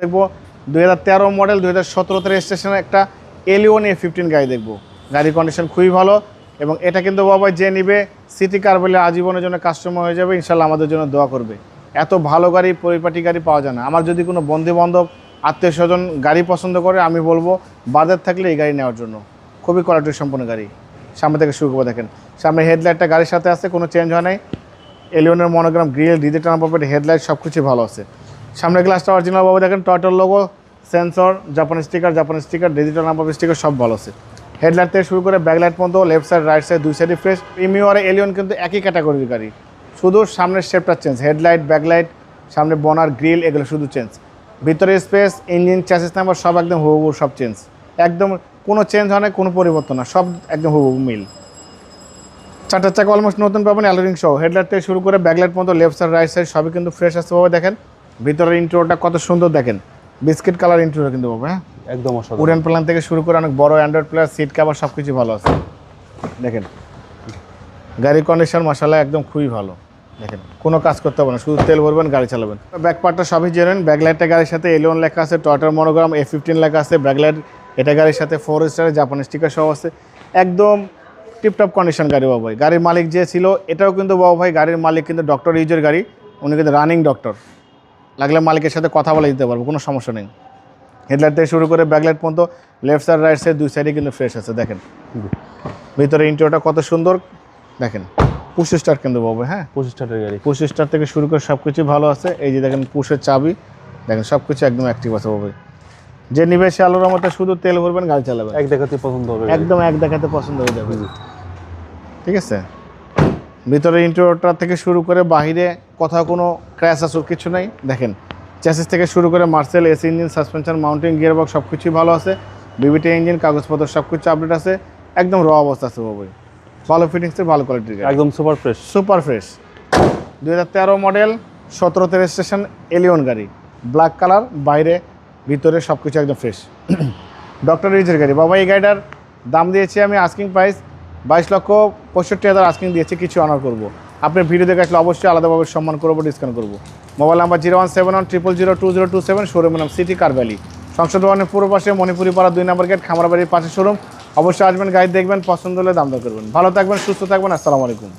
দেখব। দুই হাজার তেরো মডেল দুই হাজার সতেরোতে রেজিস্ট্রেশনের একটা এলিওন এ ফিফটিন গাড়ি দেখব। গাড়ির কন্ডিশন খুবই ভালো এবং এটা কিন্তু বাবা যে নিবে সিটি কার বলে আজীবনের জন্য কাস্টমার হয়ে যাবে ইনশাল্লাহ আমাদের জন্য দোয়া করবে। এত ভালো গাড়ি, পরিপাটি গাড়ি পাওয়া যায় না। আমার যদি কোনো বন্ধু বান্ধব আত্মীয় স্বজন গাড়ি পছন্দ করে, আমি বলব, বাজার থাকলে এই গাড়ি নেওয়ার জন্য। খুবই কোয়ালিটি সম্পন্ন গাড়ি। সামনে থেকে শুরু করে দেখেন। সামনে হেডলাইটটা গাড়ির সাথে আছে, কোনো চেঞ্জ হয় নাই। এলিয়নের মনোগ্রাম গ্রিল ডিজিটাল হেডলাইট সব কিছু ভালো আছে। সামনের গ্লাসটা অরিজিনাল ভাবে দেখেন টয়টার logo sensor Japan sticker Japan sticker digital number sticker সব ভালো আছে। হেডলাইট থেকে শুরু করে ব্যাকলাইট পর্যন্ত লেফট সাইড রাইট সাইড দুই সাইডে ফ্রেশ প্রিমিও আর এলিয়ন কিন্তু একই ক্যাটাগরির গাড়ি। শুধু সামনের শেপটা চেঞ্জ হেডলাইট ব্যাকলাইট সামনে বনার গ্রিল এগুলো শুধু চেঞ্জ ভিতরে স্পেস ইঞ্জিন চ্যাসিস নাম্বার সব একদম হুবহু সব চেঞ্জ একদম কোনো চেঞ্জ হয় না, কোনো পরিবর্তন না, সব একদম হুবহু মিল। চারটার চাকা অলমোস্ট নতুন পাবেন অ্যালোরিং সহ। হেডলাইট থেকে শুরু করে ব্যাকলাইট পর্যন্ত লেফট সাইড রাইট সাইড সবই কিন্তু ফ্রেশ আসতে পাবে, দেখেন। ভিতরের ইন্টোরটা কত সুন্দর দেখেন। বিস্কিট কালার ইন্টোর কিন্তু পাবে হ্যাঁ? একদম অসাধারণ। উডেন প্ল্যান থেকে শুরু করে অনেক বড় অ্যান্ড্রয়েড প্লেয়ার সিট কাভার সব কিছু ভালো আছে। দেখেন গাড়ির কন্ডিশন মশালা একদম খুবই ভালো। দেখেন কোনো কাজ করতে হবে না শুধু তেল ভরবেন গাড়ি চালাবেন। ব্যাক পার্টটা সবই জেনেন ব্যাকলাইটটা গাড়ির সাথে এলিয়ন লেখা আছে টয়টার মনোগ্রাম এ ফিফটিন লেখা আছে ব্যাকলাইট এটা গাড়ির সাথে ফোর স্টারের জাপানি স্টিকার সহ আছে। একদম টিপটপ কন্ডিশন গাড়ি বাবু ভাই। গাড়ির মালিক যে ছিল এটাও কিন্তু বাবু ভাই গাড়ির মালিক কিন্তু ডক্টর ইউজের গাড়ি উনি কিন্তু রানিং ডক্টর লাগলে মালিকের সাথে কথা বলে দিতে পারব কোনো সমস্যা নেই। হেডলাইট থেকে শুরু করে ব্যাকলাইট পর্যন্ত লেফট সাইড রাইট সাইড দুই সাইডে কিন্তু ফ্রেশ আছে দেখেন। ভিতরে ইন্টারটা কত সুন্দর দেখেন। পুশ স্টার কিন্তু পাবো হ্যাঁ? পঁচিশ টাকার গাড়ি। পুশ স্টার থেকে শুরু করে সব কিছু ভালো আছে। এই যে দেখেন পুশের চাবি দেখেন সব কিছু একদম অ্যাক্টিভ আছে পাবে যে নিবে সে আলোর মতো শুধু তেল ভরবেন গাড়ি চালাবেন এক দেখাতে পছন্দ হবে। একদম এক দেখাতে পছন্দ হয়ে যাবে। ঠিক আছে? ভিতরে ইন্টারটা থেকে শুরু করে বাহিরে কোথাও কোনো ক্র্যাশ আসুর কিছু নাই। দেখেন চ্যাসিস থেকে শুরু করে Marcel AC engine suspension mounting gear box সব কিছুই ভালো আছে বিবিটি ইঞ্জিন কাগজপত্র সব কিছু আপডেট আছে। একদম র অবস্থা আছে বাবু ভালো ফিটিংসের ভালো কোয়ালিটির একদম সুপার ফ্রেশ সুপার ফ্রেশ দুই হাজার তেরো মডেল সতেরোতে রেজিস্ট্রেশন এলিয়ন গাড়ি। ব্ল্যাক কালার বাইরে ভিতরে সব কিছু একদম ফ্রেশ ডক্টর রিজের গাড়ি। বাবা এই গাড়িটার দাম দিয়েছি আমি আস্কিং প্রাইস বাইশ লক্ষ পঁয়ষট্টি হাজার আস্কিং দিয়েছে, কিছু অনার করব। আপনি ভিডিও দেখে আসলে অবশ্যই আলাদাভাবে সম্মান করব ডিসকাউন্ট করব। Mobile number zero one seven one triple zero two zero two seven showroom নাম সিটি কার ভ্যালি সংসদ ভবনের পূর্ব পাশে মণিপুরি পাড়া দুই নম্বর গেট খামারবাড়ির পাশে শোরুম অবশ্যই আসবেন গাইড দেখবেন, পছন্দ হলে দাম দর করবেন। ভালো থাকবেন, সুস্থ থাকবেন, আসসালামু আলাইকুম।